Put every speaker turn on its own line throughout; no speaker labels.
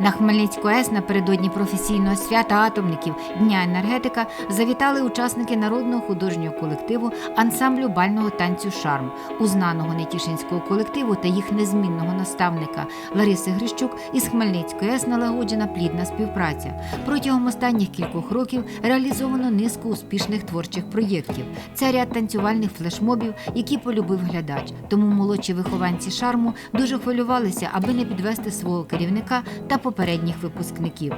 На Хмельницьку АЕС напередодні професійного свята атомників Дня енергетика завітали учасники народного художнього колективу ансамблю бального танцю Шарм, узнаного нетішинського колективу та їх незмінного наставника Лариси Грищук із Хмельницької АЕС налагоджена плідна співпраця. Протягом останніх кількох років реалізовано низку успішних творчих проєктів. Це ряд танцювальних флешмобів, які полюбив глядач. Тому молодші вихованці шарму дуже хвилювалися, аби не підвести свого керівника та попередніх випускників.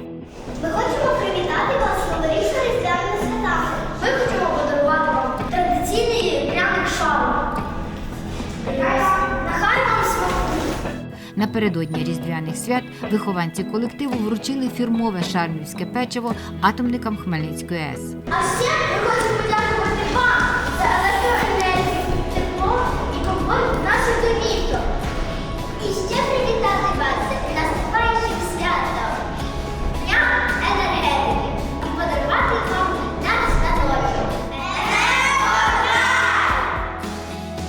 Ми хочемо привітати вас з новорічними різдвяними святами. Ми хочемо подарувати вам традиційний пряник шару. Нехай вам смакує.
Напередодні різдвяних свят вихованці колективу вручили фірмове шармівське печиво атомникам Хмельницької АЕС.
А ще ми хочемо подякувати вам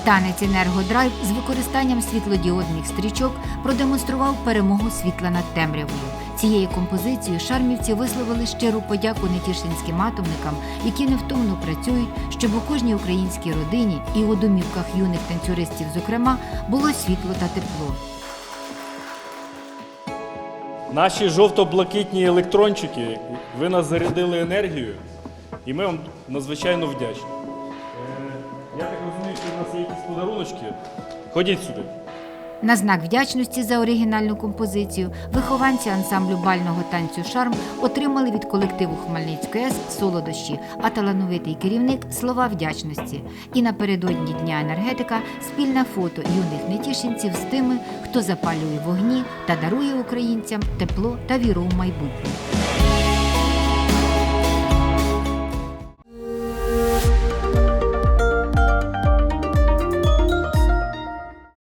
Танець енергодрайв з використанням світлодіодних стрічок продемонстрував перемогу світла над темрявою. Цією композицією шармівці висловили щиру подяку нетішинським атомникам, які невтомно працюють, щоб у кожній українській родині і у домівках юних танцюристів, зокрема, було світло та тепло.
Наші жовто-блакитні електрончики, ви нас зарядили енергією, і ми вам надзвичайно вдячні. Якісь подаруночки. Ходіть сюди.
На знак вдячності за оригінальну композицію вихованці ансамблю бального танцю Шарм отримали від колективу Хмельницької АЕС солодощі, а талановитий керівник слова вдячності. І напередодні Дня енергетика спільне фото юних нетішинців з тими, хто запалює вогні та дарує українцям тепло та віру в майбутнє.